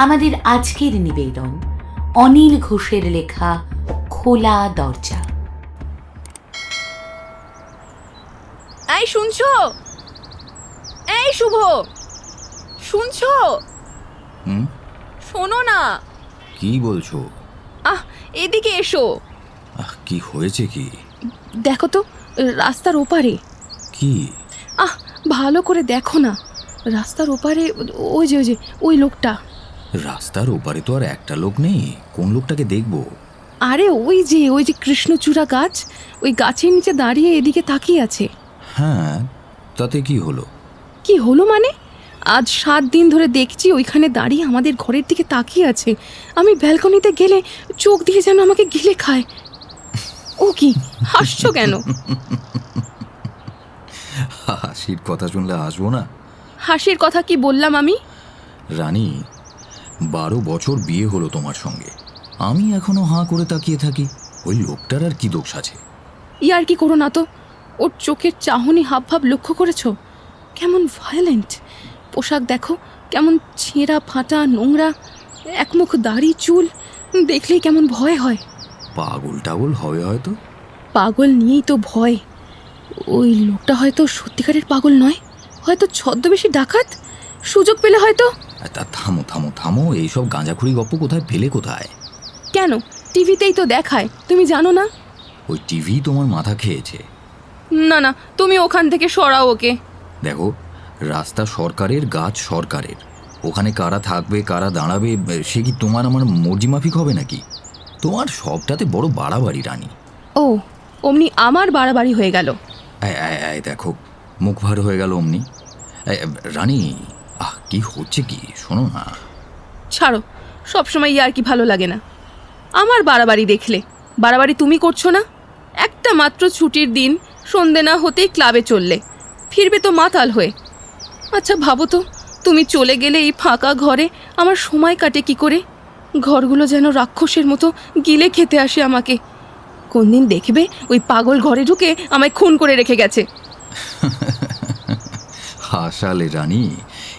আমাদের আজকের নিবেদন অনিল ঘোষের লেখা খোলা দরজা। এই শুনছো? এই শুভ! শুনছো? হুম? শোনো না। কি বলছো? আহ এদিকে এসো। আহ কি হয়েছে কি? দেখো তো রাস্তার ওপারে। কি? আহ ভালো করে দেখো না। রাস্তার ওপারে ওই যে ওই যে ওই লোকটা। রাস্তার ওপারে তো আর একটা লোক নেই। কোন লোকটাকে দেখব? আরে ওই যে ওই যে কৃষ্ণচূড়া গাছ ওই গাছের নিচে দাঁড়িয়ে এদিকে তাকিয়ে আছে। হ্যাঁ তাতে কি হলো? কি হলো মানে? আজ সাত দিন ধরে দেখছি ওইখানে দাঁড়িয়ে আমাদের ঘরের দিকে তাকিয়ে আছে। আমি ব্যালকনিতে গেলে চোখ দিয়ে যেন আমাকে গিলে খায়। ও কি হাসছো কেন? হাসির কথা শুনলে আসব না। হাসির কথা কি বললাম আমি? রানী বারো বছর বিয়ে হলো তোমার সঙ্গে। আমি এখনও হাঁ করে তাকিয়ে থাকি। ওই লোকটার আর কি দোষ আছে? ইয়ার কি করো না তো? ওর চোখের চাহনি হাব ভাব লক্ষ্য করেছ? কেমন ভায়োলেন্ট পোশাক দেখো কেমন ছেঁড়া ফাটা নোংরা একমুখ দাড়ি চুল দেখলেই কেমন ভয় হয়। পাগল টাগল হবে হয়তো? পাগল নিয়েই তো ভয়। ওই লোকটা হয়তো সত্যিকারের পাগল নয় হয়তো ছদ্মবেশী ডাকাত? সুযোগ পেলে হয়তো? আর তা থামো থামো থামো এইসব গাঁজাখুরি গপ্প কোথায় পেলে কোথায়? কেন? টিভিতেই তো দেখায় তুমি জানো না? ওই টিভি তোমার মাথা খেয়েছে। না না তুমি ওখান থেকে সরাও ওকে। দেখো রাস্তা সরকারের গাছ সরকারের। ওখানে কারা থাকবে কারা দাঁড়াবে সে কি তোমার আমার মর্জি মাফিক হবে নাকি? তোমার সবটাতে বড় বাড়াবাড়ি রানী। ও অমনি আমার বাড়াবাড়ি হয়ে গেল। দেখো মুখ ভার হয়ে গেল অমনি। রানী আহ কি হচ্ছে কি? শোনো না। ছাড়ো সবসময় ইয়ার কি ভালো লাগে না। আমার বাড়াবাড়ি দেখলে বাড়াবাড়ি তুমি করছ না? একটা মাত্র ছুটির দিন সন্ধে না হতেই ক্লাবে চললে ফিরবে তো মাতাল হয়ে। আচ্ছা ভাবো তো তুমি চলে গেলে এই ফাঁকা ঘরে আমার সময় কাটে কি করে? ঘরগুলো যেন রাক্ষসের মতো গিলে খেতে আসে আমাকে। কোনদিন দেখবে ওই পাগল ঘরে ঢুকে আমায় খুন করে রেখে গেছে। হাসালে রানী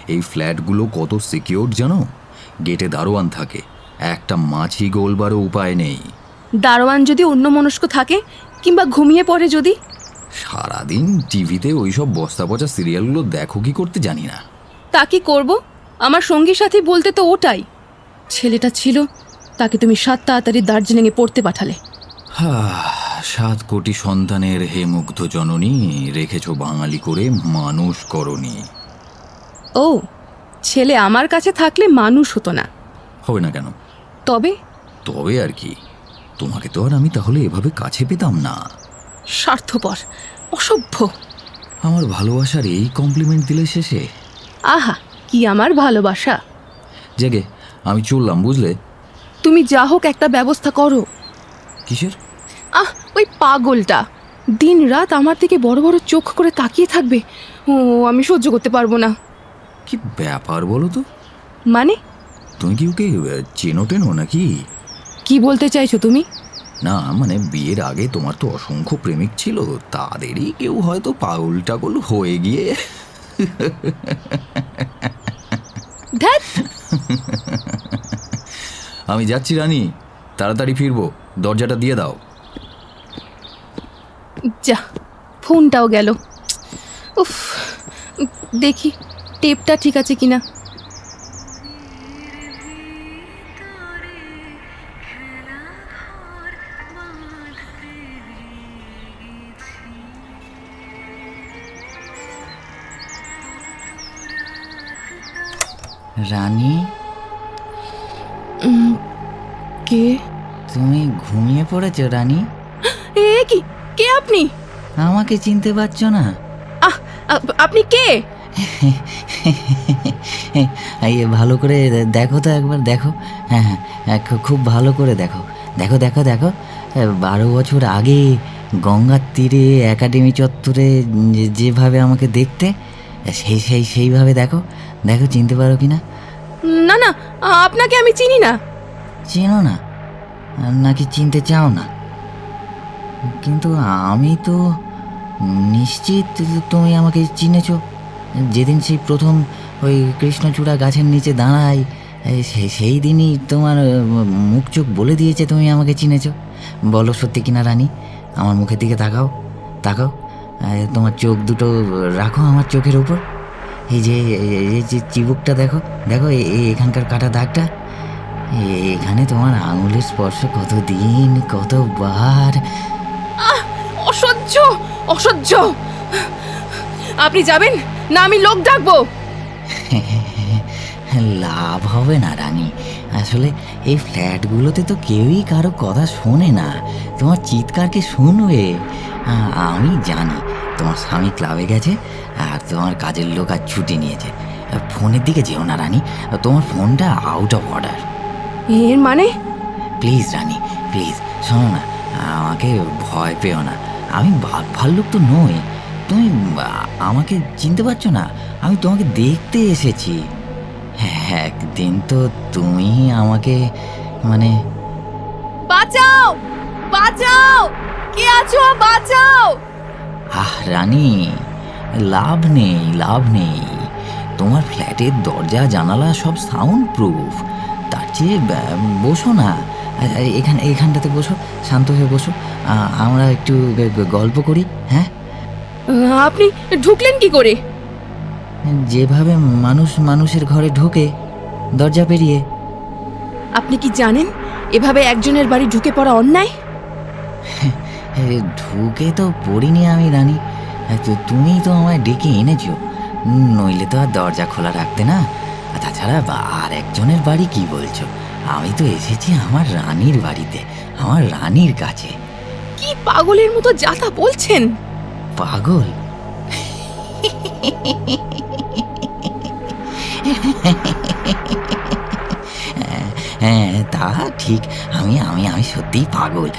এই ফ্ল্যাটগুলো কত সিকিওর জানো? গেটে দারোয়ান থাকে একটা মাছি গোলবারও উপায় নেই। দারোয়ান যদি অন্য মনস্ক থাকে কিংবা ঘুমিয়ে পড়ে যদি? সারাদিন টিভিতে ওইসব বস্তা পচা সিরিয়ালগুলো দেখো কি করতে জানি না। তা কি করব? আমার সঙ্গী সাথী বলতে তো ওটাই। ছেলেটা ছিল তাকে তুমি সাত তাড়াতাড়ি দার্জিলিংয়ে পড়তে পাঠালে। হা, সাত কোটি সন্তানের হে মুগ্ধ জননী রেখেছ বাঙালি করে মানুষ করনি ও ছেলে আমার কাছে থাকলে মানুষ হতো না। হবে না কেন? তবে? তবে আর কি। তোমাকে তো আর আমি তাহলে এভাবে কাছে পেতাম না। স্বার্থপর অসভ্য। আমার ভালোবাসার এই কমপ্লিমেন্ট দিলে শেষে? আহা কি আমার ভালোবাসা? জেগে আমি চললাম বুঝলে? তুমি যা হোক একটা ব্যবস্থা করো। কিসের? আহ ওই পাগলটা। দিন রাত আমার দিকে বড় বড় চোখ করে তাকিয়ে থাকবে। ও আমি সহ্য করতে পারব না। কি ব্যাপার বলো তো? মানে? তুমি কি ওকে চেনো টেনো নাকি? কি বলতে চাইছো তুমি? না মানে বিয়ের আগে তোমার তো অসংখ্য প্রেমিক ছিল তাদেরই কেউ হয়তো পাগল টাগল হয়ে গিয়ে আমি যাচ্ছি রানী। তাড়াতাড়ি ফিরবো। দরজাটা দিয়ে দাও। যা ফোনটাও গেল। উফ দেখি। টেপটা ঠিক আছে কিনা? রানী? কে? তুমি ঘুমিয়ে পড়েছো রানী? এ কি? কে আপনি? আমাকে চিনতে পারছ না? আহ আপনি কে? ভালো করে দেখো তো একবার দেখো। হ্যাঁ হ্যাঁ খুব ভালো করে দেখো। দেখো দেখো দেখো। বারো বছর আগে গঙ্গার তীরে একাডেমি চত্বরে যেভাবে আমাকে দেখতে সেই সেই সেইভাবে দেখো। দেখো চিনতে পারো কি না? না না আপনাকে আমি চিনি না। চেনো না? নাকি চিনতে চাও না? কিন্তু আমি তো নিশ্চিত তুমি আমাকে চিনেছো। যেদিন সেই প্রথম ওই কৃষ্ণচূড়া গাছের নিচে দাঁড়াই সেই দিনই তোমার মুখ চোখ বলে দিয়েছে তুমি আমাকে চিনেছ। বলো সত্যি কিনা রানী, আমার মুখের দিকে তাকাও তাকাও তোমার চোখ দুটো রাখো আমার চোখের উপর এই যে, এই- যে চিবুকটা দেখো দেখো এখানকার কাটা দাগটা এখানে তোমার আঙুলের স্পর্শ কতদিন, কতবার। অসহ্য অসহ্য। আপনি যাবেন? না আমি লোক ডাকবো। লাভ হবে না রানী। আসলে এই ফ্ল্যাটগুলোতে তো কেউই কারও কথা শোনে না। তোমার চিৎকারকে শুনবে। আমি জানি তোমার স্বামী ক্লাবে গেছে আর তোমার কাজের লোক আর ছুটি নিয়েছে। ফোনের দিকে যেও না রানী। তোমার ফোনটা আউট অফ অর্ডার এর মানে? প্লিজ রানী প্লিজ শোনো না আমাকে ভয় পেও না। আমি বাঘ ভাল্লুক তো নই। তুমি আমাকে চিনতে পারছ না? আমি তোমাকে দেখতে এসেছি। হ্যাঁ একদিন তো তুমি আমাকে মানে বাঁচাও! বাঁচাও! কে আছো? বাঁচাও! আহ রানী লাভ নেই লাভ নেই। তোমার ফ্ল্যাটের দরজা জানালা সব সাউন্ড প্রুফ তার চেয়ে বসো না। এখানে এখানটাতে বসো শান্ত হয়ে বসো। আমরা একটু গল্প করি হ্যাঁ? আপনি ঢুকলেন কি করে? যেভাবে মানুষ মানুষের ঘরে ঢোকে দরজা পেরিয়ে। আপনি কি জানেন এভাবে একজনের বাড়ি ঢুকে পড়া অন্যায়? ঢুকে তো পড়িনি আমি রানী। তো তুমিই তো আমায় ডেকে এনেছো। নইলে তো আর দরজা খোলা রাখতে না। তাছাড়া আর একজনের বাড়ি কি বলছো? আমি তো এসেছি আমার রানীর বাড়িতে আমার রানীর কাছে। কি পাগলের মতো যাতা বলছেন? পাগল? হ্যাঁ তা ঠিক। আমি আমি আমি সত্যিই পাগল।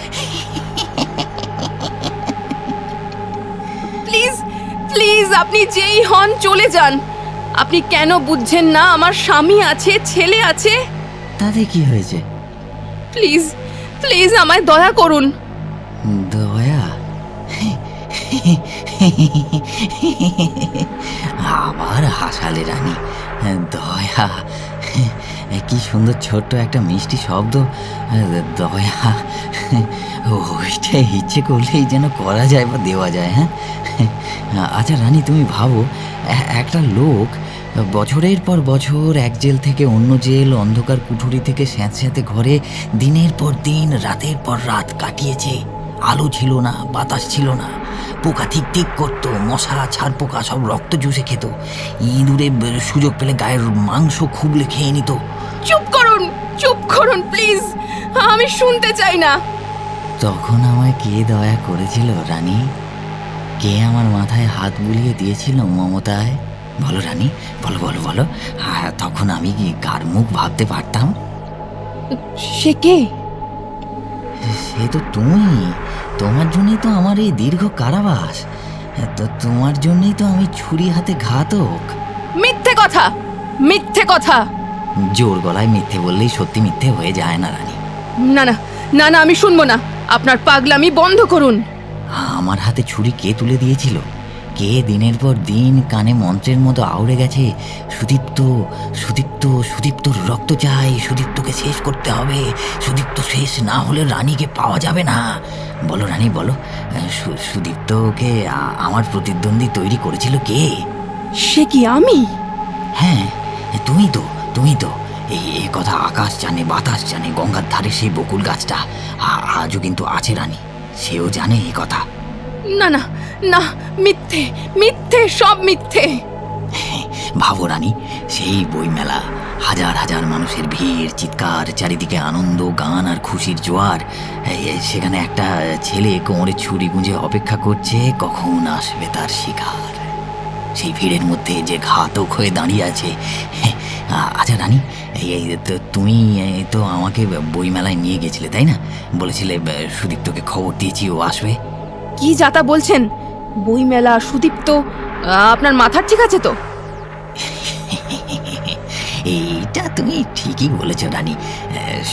প্লিজ প্লিজ আপনি যেই হন চলে যান। আপনি কেন বুঝছেন না? আমার স্বামী আছে ছেলে আছে। তাতে কি হয়েছে? প্লিজ প্লিজ আমায় দয়া করুন। আবার হাসালে রানী। দয়া, কি সুন্দর ছোট্ট একটা মিষ্টি শব্দ। দয়া ওইটা ইচ্ছে করলেই যেন করা যায় বা দেওয়া যায় হ্যাঁ? আচ্ছা রানী, তুমি ভাবো একটা লোক বছরের পর বছর এক জেল থেকে অন্য জেল, অন্ধকার কুঠুরি থেকে স্যাঁতস্যাঁতে ঘরে দিনের পর দিন, রাতের পর রাত কাটিয়েছে। আলো ছিল না, বাতাস ছিল না। পোকা ঠিক ঠিক করতো মশা ছাড় পোকা সব রক্ত চুষে খেত। ইঁদুরে সুযোগ পেলে গায়ের মাংস খুবলে খেয়ে নিত। চুপ করুন চুপ করুন প্লিজ। আমি শুনতে চাই না। তখন আমায় কে দয়া করেছিল রানী? কে আমার মাথায় হাত বুলিয়ে দিয়েছিল মমতায়? বলো রানী বলো বলো বলো। হ্যাঁ তখন আমি কি কার মুখ ভাবতে পারতাম? সে কে? সে তো তুমি। তোমার জন্যই তো আমার এই দীর্ঘ কারাবাস। তো তোমার জন্যই তো আমি ছুরি হাতে ঘাতক। মিথ্যে কথা! মিথ্যে কথা! জোর গলায় মিথ্যে বললেই সত্যি মিথ্যে হয়ে যায় না রানী। না না না না আমি শুনব না। আপনার পাগলামি বন্ধ করুন। আমার হাতে ছুরি কে তুলে দিয়েছিল? কে দিনের পর দিন কানে মন্ত্রের মতো আউড়ে গেছে সুদীপ্ত সুদীপ্ত সুদীপ্তর রক্ত চাই সুদীপ্তকে শেষ করতে হবে সুদীপ্ত শেষ না হলে রানীকে পাওয়া যাবে না। বলো রানী বলো সুদীপ্তকে আমার প্রতিদ্বন্দ্বী তৈরি করেছিল কে? সে কি আমি? হ্যাঁ তুমি তো তুমি তো। এই এই কথা আকাশ জানে বাতাস জানে গঙ্গার ধারে সেই বকুল গাছটা আজও কিন্তু আছে রানী সেও জানে এই কথা। না না না, মিথ্যে মিথ্যে, সব মিথ্যে। ভাবো রানী, সেই বইমেলা হাজার হাজার মানুষের ভিড়, চিৎকার, চারিদিকে আনন্দ, গান আর খুশির জোয়ার। সেখানে একটা ছেলে কোমরে ছুরি গুঁজে অপেক্ষা করছে, কখন আসবে তার শিকার? সেই ভিড়ের মধ্যে যে ঘাতক হয়ে দাঁড়িয়ে আছে। আচ্ছা রানী, এই তুমি তো আমাকে বইমেলায় নিয়ে গেছিলে, তাই না? বলেছিলে সুদীপ্তকে খবর দিয়েছি, ও আসবে। কি যাতা বলছেন? বইমেলা, সুদীপ্ত আপনার মাথার ঠিক আছে তো? এইটা তুমি ঠিকই বলেছ, রানী।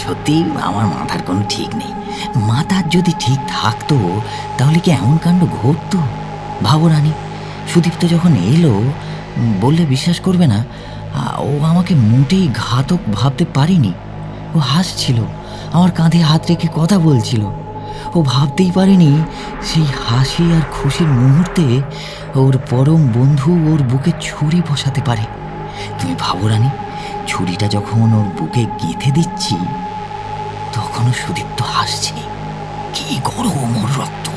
সত্যি আমার মাথার কোনো ঠিক নেই। মাথার যদি ঠিক থাকতো, তাহলে কি এমন কাণ্ড ঘটতো? ভাবো রানী, সুদীপ্ত যখন এলো বললে বিশ্বাস করবে না। ও আমাকে মোটেই ঘাতক ভাবতে পারেনি। ও হাসছিল, আমার কাঁধে হাত রেখে কথা বলছিল। ও ভাবতেই পারেনি সেই হাসি আর খুশির মুহূর্তে ওর পরম বন্ধু ওর বুকে ছুরি বসাতে পারে। তুমি ভাবো রানী, ছুরিটা যখন ওর বুকে গেঁথে দিচ্ছি, তখনও সুদীপ্ত হাসছে। কি গরম ওর রক্ত!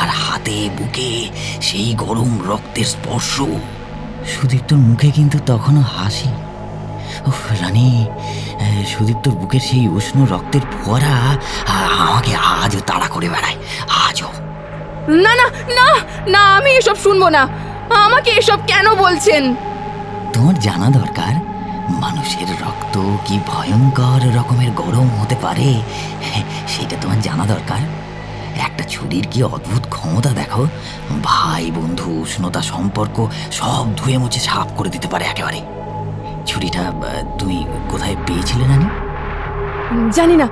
আর হাতে, বুকে সেই গরম রক্তের স্পর্শ। সুদীপ্তর মুখে কিন্তু তখনও হাসি। উফ, রানী সুদীপ্তর বুকের সেই উষ্ণ রক্তের ফোয়ারা আমাকে আজও তাড়া করে বেড়ায় আজও। না না না না আমি এসব শুনব না। আমাকে এসব কেন বলছেন? তোমার জানা দরকার মানুষের রক্ত কি ভয়ঙ্কর রকমের গরম হতে পারে? সেটা তোমার জানা দরকার। একটা ছুরির কি অদ্ভুত ক্ষমতা দেখো? ভাই বন্ধু উষ্ণতা সম্পর্ক সব ধুয়ে মুছে সাফ করে দিতে পারে একেবারে। ছুরিটা তুমি কোথায় পেয়েছিলে নানি? জানি না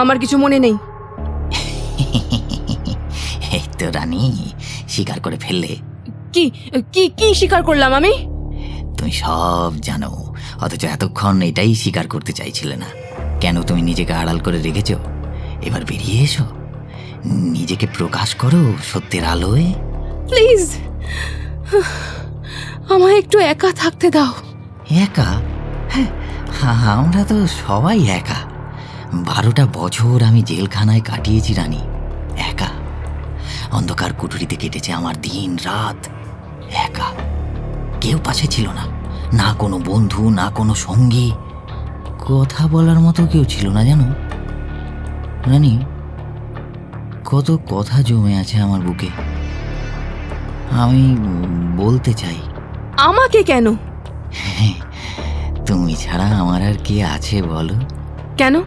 আমার কিছু মনে নেই। এই তো রানী স্বীকার করে ফেললে। কি কি কি স্বীকার করলাম আমি? তুমি সব জানো অথচ এতক্ষণ এটাই স্বীকার করতে চাইছিলে না। কেন তুমি নিজেকে আড়াল করে রেখেছ? এবার বেরিয়ে এসো। নিজেকে প্রকাশ করো সত্যের আলোয়। প্লিজ আমায় একটু একা থাকতে দাও। একা? আমরা তো সবাই একা। বারোটা বছর আমি জেলখানায় কাটিয়েছি রানী। একা। অন্ধকার কুঠুরিতে কেটেছে আমার দিন রাত। একা। কেউ পাশে ছিল না। না কোনো বন্ধু না কোনো সঙ্গী। কথা বলার মতো কেউ ছিল না জানো? রানী কত কথা জমে আছে আমার বুকে। আমি বলতে চাই। আমাকে কেন? তুমি ছাড়া আমার আর কে আছে বলো? কেন?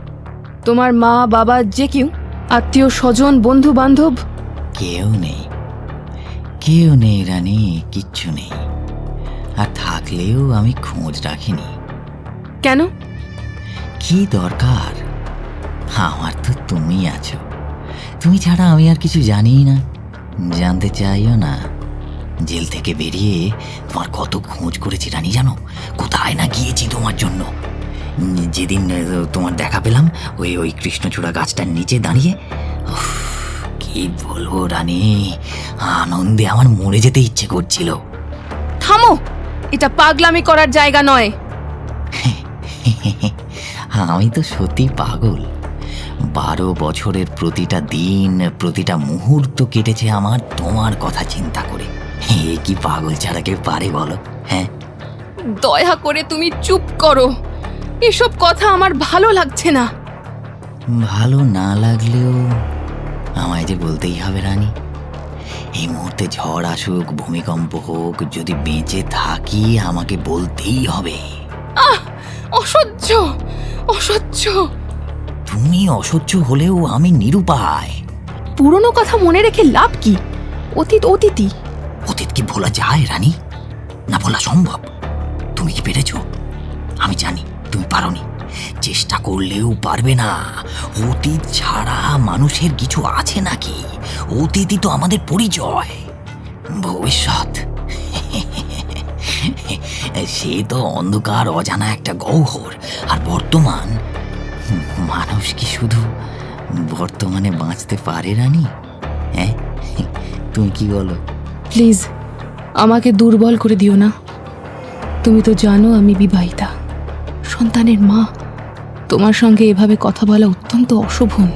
তোমার মা বাবা যে কেউ আত্মীয় স্বজন বন্ধু বান্ধব? কেউ নেই। কেউ নেই রানী কিচ্ছু নেই। আর থাকলেও আমি খোঁজ রাখিনি। কেন? কি দরকার? আমার তো তুমি আছো। তুমি ছাড়া আমি আর কিছু জানিই না। জানতে চাইও না। জেল থেকে বেরিয়ে তোমার কত খোঁজ করেছি রানী জানো? কোথায় না গিয়েছি তোমার জন্য? যেদিন তোমার দেখা পেলাম ওই ওই কৃষ্ণচূড়া গাছটার নিচে দাঁড়িয়ে। কি বলব রানী? আনন্দে আমার মরে যেতে ইচ্ছে করছিল। থামো! এটা পাগলামি করার জায়গা নয়। আমি তো সত্যি পাগল। বারো বছরের প্রতিটা দিন প্রতিটা মুহূর্ত কেটেছে আমার তোমার কথা চিন্তা করে। এ কি পাগল ছাড়া কেউ পারে বলো হ্যাঁ? দয়া করে তুমি চুপ করো। এসব কথা আমার ভালো লাগছে না। ভালো না লাগলেও আমায় যে বলতেই হবে রানী। এই মুহূর্তে ঝড় আসুক ভূমিকম্প হোক যদি বেঁচে থাকি আমাকে বলতেই হবে। আহ অসহ্য অসহ্য। তুমি অসহ্য হলেও আমি নিরুপায়। পুরনো কথা মনে রেখে লাভ কি? অতীত অতীতই অতীত কি ভোলা যায়, রানী? না ভোলা সম্ভব? তুমি কি পেরেছ? আমি জানি, তুমি পারোনি। চেষ্টা করলেও পারবে না। অতীত ছাড়া মানুষের কিছু আছে নাকি? অতীতই তো আমাদের পরিচয়। ভবিষ্যৎ। সে তো অন্ধকার, অজানা একটা গহ্বর আর বর্তমান? মানুষ কি শুধু বর্তমানে বাঁচতে পারে, রানী? হ্যাঁ? তুমি কি বলো? প্লিজ আমাকে দুর্বল করে দিও না। তুমি তো জানো আমি বিবাহিতা। সন্তানের মা। তোমার সঙ্গে এভাবে কথা বলা অত্যন্ত অশোভন।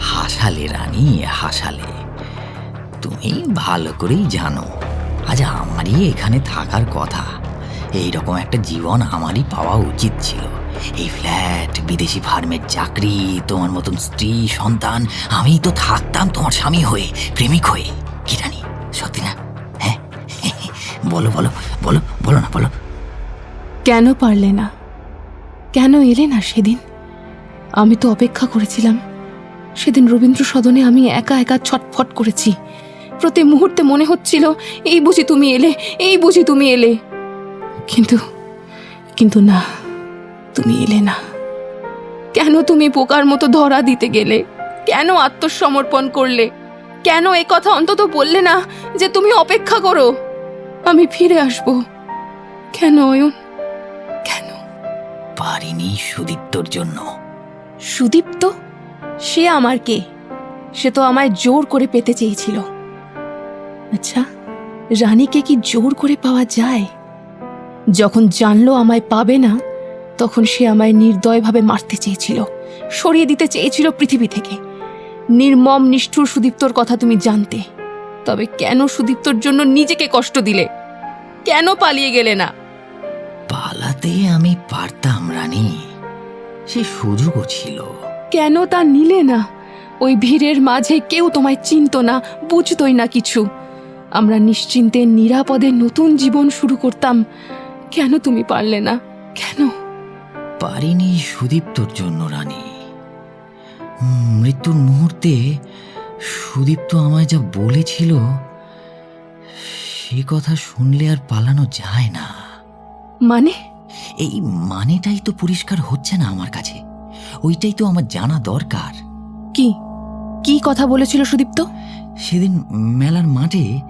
হাসালে রানী, হাসালে। তুমি ভালো করেই জানো, আজ আমারই এখানে থাকার কথা। এই রকম একটা জীবন আমারই পাওয়া উচিত ছিল। এই ফ্ল্যাট, বিদেশি ফার্মের চাকরি, তোমার মতন স্ত্রী, সন্তান আমি তো থাকতাম তোমার স্বামী হয়ে, প্রেমিক হয়ে। কি বলো বলো বলো বলো না, বলো। কেন পারলে না? কেন এলে না সেদিন? আমি তো অপেক্ষা করেছিলাম। সেদিন রবীন্দ্র সদনে আমি একা একা ছটফট করেছি। প্রতি মুহূর্তে মনে হচ্ছিল, এই বুঝি তুমি এলে, এই বুঝি তুমি এলে। কিন্তু কিন্তু না, তুমি এলে না। কেন তুমি পোকার মতো ধরা দিতে গেলে? কেন আত্মসমর্পণ করলে? কেন এ কথা অন্তত বললে না যে তুমি অপেক্ষা করো? আমি ফিরে আসব। কেন অয়ন? কেন? পারিনি সুদীপ্তর জন্য। সুদীপ্ত? সে আমার কে? সে তো আমায় জোর করে পেতে চেয়েছিল। আচ্ছা রানীকে কি জোর করে পাওয়া যায়? যখন জানলো আমায় পাবে না তখন সে আমায় নির্দয়ভাবে মারতে চেয়েছিল সরিয়ে দিতে চেয়েছিল পৃথিবী থেকে। নির্মম নিষ্ঠুর সুদীপ্তর কথা তুমি জানতে। তবে কেন সুদীপ্তর জন্য নিজেকে কষ্ট দিলে? কেন পালিয়ে গেলে না? পালাতে আমি পারতাম রানী। সে সুযোগও ছিল। কেন তা নিলে না? ওই ভিড়ের মাঝে কেউ তোমায় চিনত না বুঝতই না কিছু। আমরা নিশ্চিন্তে নিরাপদে নতুন জীবন শুরু করতাম। কেন তুমি পারলে না? কেন? পারিনি সুদীপ্তর জন্য রানী। মৃত্যুর মুহূর্তে সুদীপ্ত আমায় যা বলেছিল সে কথা শুনলে আর পালানো যায় না। মানে? এই মানেটাই তো পরিষ্কার হচ্ছে না আমার কাছে। ওইটাই তো আমার জানা দরকার। কি? কি কথা বলেছিল সুদীপ্ত সেদিন মেলার মাঠে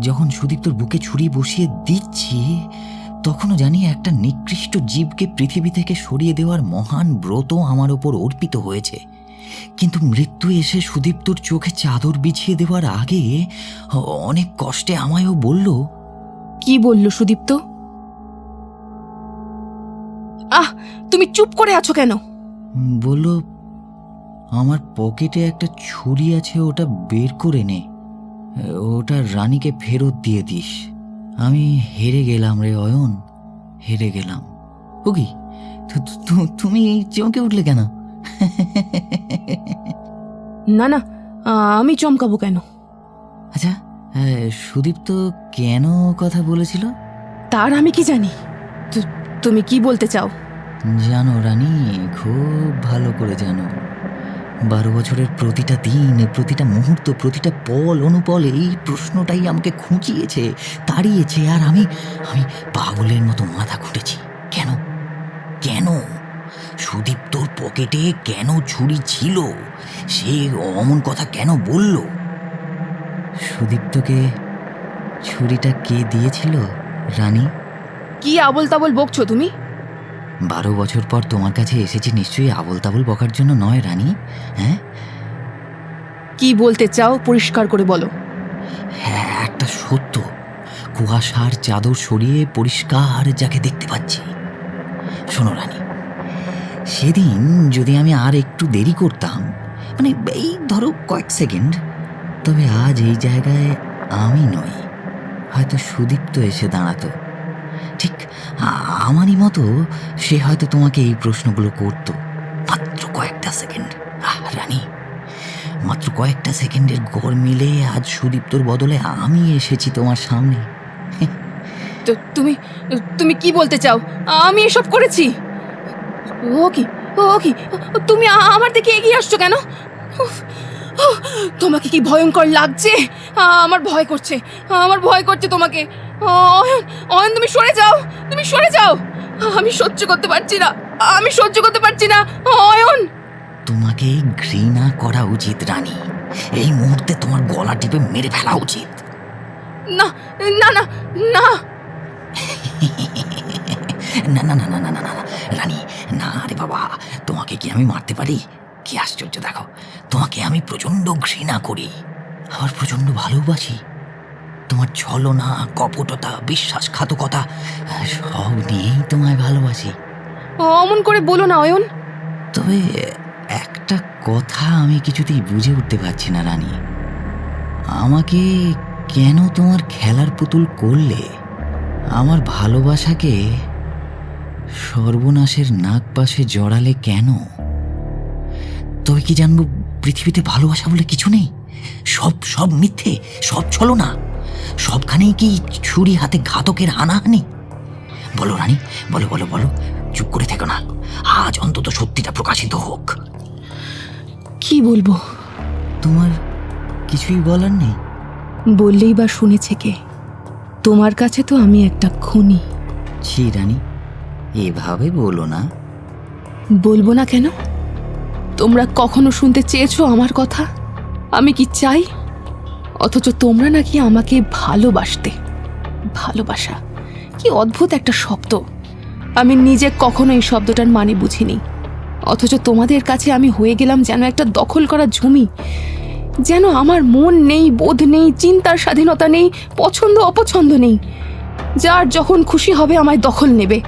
যখন সুদীপ্তর বুকে ছুরি বসিয়ে দিচ্ছি তখনও জানি একটা নিকৃষ্ট জীবকে পৃথিবী থেকে সরিয়ে দেওয়ার মহান ব্রত আমার ওপর অর্পিত হয়েছে। কিন্তু মৃত্যু এসে সুদীপ্তর চোখে চাদর বিছিয়ে দেওয়ার আগে অনেক কষ্টে আমায়ও বলল কি বলল সুদীপ্ত? আহ তুমি চুপ করে আছো কেন? বলল আমার পকেটে একটা ছুরি আছে ওটা বের করে নে। ওটা রানীকে ফেরত দিয়ে দিস। আমি হেরে গেলাম রে অয়ন হেরে গেলাম। ও কি? তুমি চমকে উঠলে কেন? না না আমি চমকাবো কেন? আচ্ছা সুদীপ তো কেন কথা বলেছিল? তার আমি কি জানি? তুমি কি বলতে চাও? জানো রানী খুব ভালো করে জানো। বারো বছরের প্রতিটা দিন প্রতিটা মুহূর্ত প্রতিটা পল অনুপল এই প্রশ্নটাই আমাকে খুঁচিয়েছে তাড়িয়েছে আর আমি আমি পাগলের মতো মাথা খুঁটেছি। কেন? কেন? সুদীপ তোর পকেটে কেন ছুরি ছিল? সে অমন কথা কেন বলল? সুদীপ্তকে ছুরিটা কে দিয়েছিল রানী? কি আবল তাবল বকছো তুমি? বারো বছর পর তোমার কাছে এসেছি নিশ্চয়ই আবল তাবল বকার জন্য নয় রানী। হ্যাঁ? কি বলতে চাও পরিষ্কার করে বলো। হ্যাঁ একটা সত্য। কুয়াশার চাদর সরিয়ে পরিষ্কার যাকে দেখতে পাচ্ছি। শোনো রানী সেদিন যদি আমি আর একটু দেরি করতাম মানে এই ধরো কয়েক সেকেন্ড, তবে আজ এই জায়গায় আমি নই। হয়তো সুদীপ্ত এসে দাঁড়াতো। ঠিক, আমারই মতো সে হয়তো তোমাকে এই প্রশ্নগুলো করতো। মাত্র কয়েকটা সেকেন্ড। আহ, রানী, মাত্র কয়েকটা সেকেন্ডের গড় মিলে আজ সুদীপ্তর বদলে আমি এসেছি তোমার সামনে। তো তুমি তুমি কি বলতে চাও? আমি এসব করেছি? ও কি ও কি তুমি আমার দিকে এগিয়ে আসছো কেন? তোমাকে কি ভয়ঙ্কর লাগছে? আমার ভয় করছে আমার ভয় করছে তোমাকে। অয়ন অয়ন তুমি সরে যাও তুমি সরে যাও। আমি সহ্য করতে পারছি না আমি সহ্য করতে পারছি না অয়ন। তোমাকে ঘৃণা করা উচিত রানী। এই মুহূর্তে তোমার গলা টিপে মেরে ফেলা উচিত। না না না না। না না না না না না না না, রানী না রে বাবা তোমাকে কি আমি মারতে পারি? কি আশ্চর্য দেখো। তোমাকে আমি প্রচণ্ড ঘৃণা করি। আবার প্রচণ্ড ভালোবাসি। তোমার ছলনা কপটতা বিশ্বাসঘাতকতা সব নিয়েই তোমায় ভালোবাসি। অমন করে বলো না অয়ন। তবে একটা কথা আমি কিছুতেই বুঝে উঠতে পারছি না রানী। আমাকে কেন তোমার খেলার পুতুল করলে? আমার ভালোবাসাকে সর্বনাশের নাক পাশে জড়ালে কেন? তবে কি জানব পৃথিবীতে ভালোবাসা বলে কিছু নেই? সব সব মিথ্যে সব ছলো না সবখানেই কি ছুরি হাতে ঘাতকের হানাহানি বলো রানী বলো বলো বলো চুপ করে থেকো না। আজ অন্তত সত্যিটা প্রকাশিত হোক। কি বলব? তোমার কিছুই বলার নেই? বললেই বা শুনেছে কে? তোমার কাছে তো আমি একটা খুনি। ছি রানী এভাবে বলো না। বলব না কেন? তোমরা কখনো শুনতে চেয়েছো আমার কথা? আমি কি চাই? অথচ তোমরা নাকি আমাকে ভালোবাসতে। ভালোবাসা, কি অদ্ভুত একটা শব্দ। আমি নিজে কখনো এই শব্দটার মানে বুঝিনি। অথচ তোমাদের কাছে আমি হয়ে গেলাম যেন একটা দখল করা জমি যেন আমার মন নেই, বোধ নেই, চিন্তার স্বাধীনতা নেই পছন্দ অপছন্দ নেই। যার যখন খুশি হবে আমায় দখল নেবে।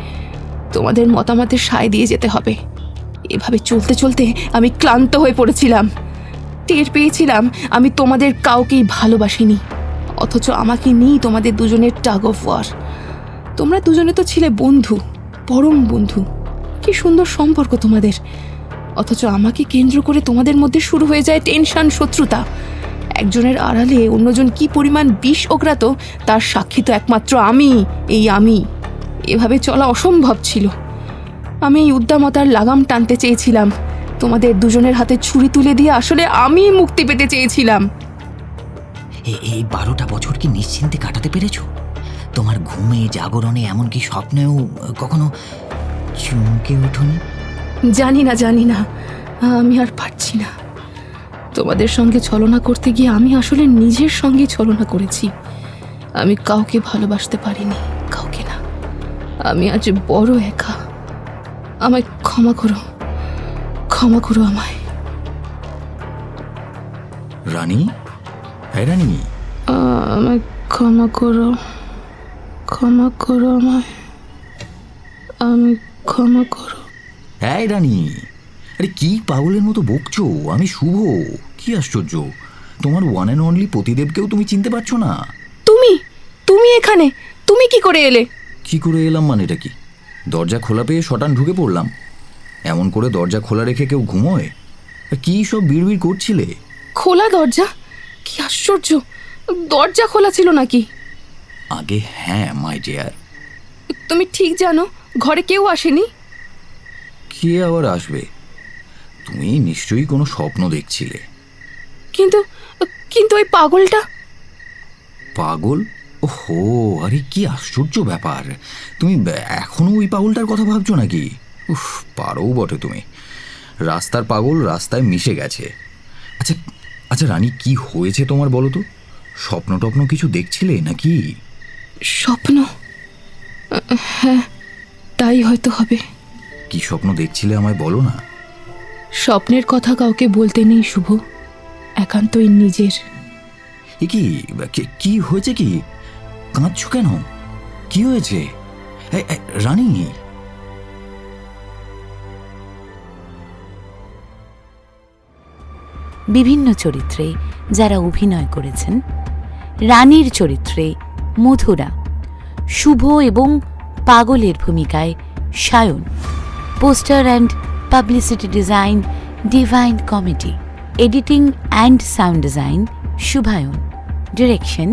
তোমাদের মতামতের সায় দিয়ে যেতে হবে। এভাবে চলতে চলতে আমি ক্লান্ত হয়ে পড়েছিলাম। টের পেয়েছিলাম আমি তোমাদের কাউকেই ভালোবাসিনি। অথচ আমাকে নিয়েই তোমাদের দুজনের টাগ অফ ওয়ার। তোমরা দুজনে তো ছিলে বন্ধু, পরম বন্ধু। কি সুন্দর সম্পর্ক তোমাদের। অথচ আমাকে কেন্দ্র করে তোমাদের মধ্যে শুরু হয়ে যায় টেনশন, শত্রুতা। একজনের আড়ালে অন্যজন কি পরিমাণ বিষ ওগ্রাত তার সাক্ষী তো একমাত্র আমি, এই আমি। এভাবে চলা অসম্ভব ছিল। আমি এই উদ্দামতার লাগাম টানতে চেয়েছিলাম। তোমাদের দুজনের হাতে ছুরি তুলে দিয়ে আসলে আমি মুক্তি পেতে চেয়েছিলাম। এই বারোটা বছর কি নিশ্চিন্তে কাটাতে পেরেছ? তোমার ঘুমে জাগরণে এমনকি স্বপ্নেও কখনো চমকে ওঠোনি? জানি না জানি না। আমি আর পারছি না। তোমাদের সঙ্গে ছলনা করতে গিয়ে আমি আসলে নিজের সঙ্গে ছলনা করেছি। আমি কাউকে ভালোবাসতে পারিনি। আমি আজ বড় একা। আমায় ক্ষমা করো। ক্ষমা করো আমায়। রানী? হ্যাঁ রানী। আমায় ক্ষমা করো। ক্ষমা করো আমায়। আমি ক্ষমা করো। হ্যাঁ রানী। আরে কি পাগলের মতো বকছো? আমি শুভ। কি আশ্চর্য। তোমার ওয়ান অ্যান্ড অনলি পতিদেবকেও তুমি চিনতে পারছ না। তুমি? তুমি এখানে? তুমি কি করে এলে? কি করে এলাম মানে এটা কি? দরজা খোলা পেয়ে শটান ঢুকে পড়লাম। এমন করে দরজা খোলা রেখে কেউ ঘুমোয়? কি সব বিড়বিড় করছিলে? খোলা দরজা? কি আশ্চর্য! দরজা খোলা ছিল নাকি? আগে হ্যাঁ মাই ডিয়ার। তুমি ঠিক জানো ঘরে কেউ আসেনি? কে আবার আসবে? তুমি নিশ্চয়ই কোনো স্বপ্ন দেখছিলে। কিন্তু কিন্তু ওই পাগলটা? পাগল? ওহো আরে কি আশ্চর্য ব্যাপার। তুমি ব- এখনও ওই পাগলটার কথা ভাবছ নাকি? উফ পারো বটে তুমি। রাস্তার পাগল রাস্তায় মিশে গেছে। আচ্ছা আচ্ছা রানী কি হয়েছে তোমার বলো তো? স্বপ্ন টপ্ন কিছু দেখছিলে নাকি? স্বপ্ন? হ্যাঁ তাই হয়তো হবে। কি স্বপ্ন দেখছিলে আমায় বলো না? স্বপ্নের কথা কাউকে বলতে নেই শুভ। একান্তই নিজের। কি- কি হয়েছে কি? কাঁদছো কেন? কি হয়েছে? রানী? বিভিন্ন চরিত্রে যারা অভিনয় করেছেন, রানীর চরিত্রে মধুরা শুভ এবং পাগলের ভূমিকায় Sayan, poster and publicity design, divine comedy, editing and sound design Shubhayan, direction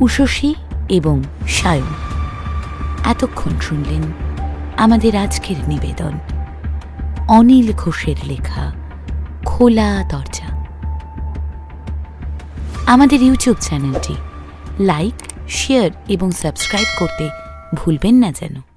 Ushasi এবং সায়ন। এতক্ষণ শুনলেন আমাদের আজকের নিবেদন। অনিল ঘোষের লেখা, খোলা দরজা। আমাদের ইউটিউব চ্যানেলটি লাইক, শেয়ার এবং সাবস্ক্রাইব করতে ভুলবেন না যেন।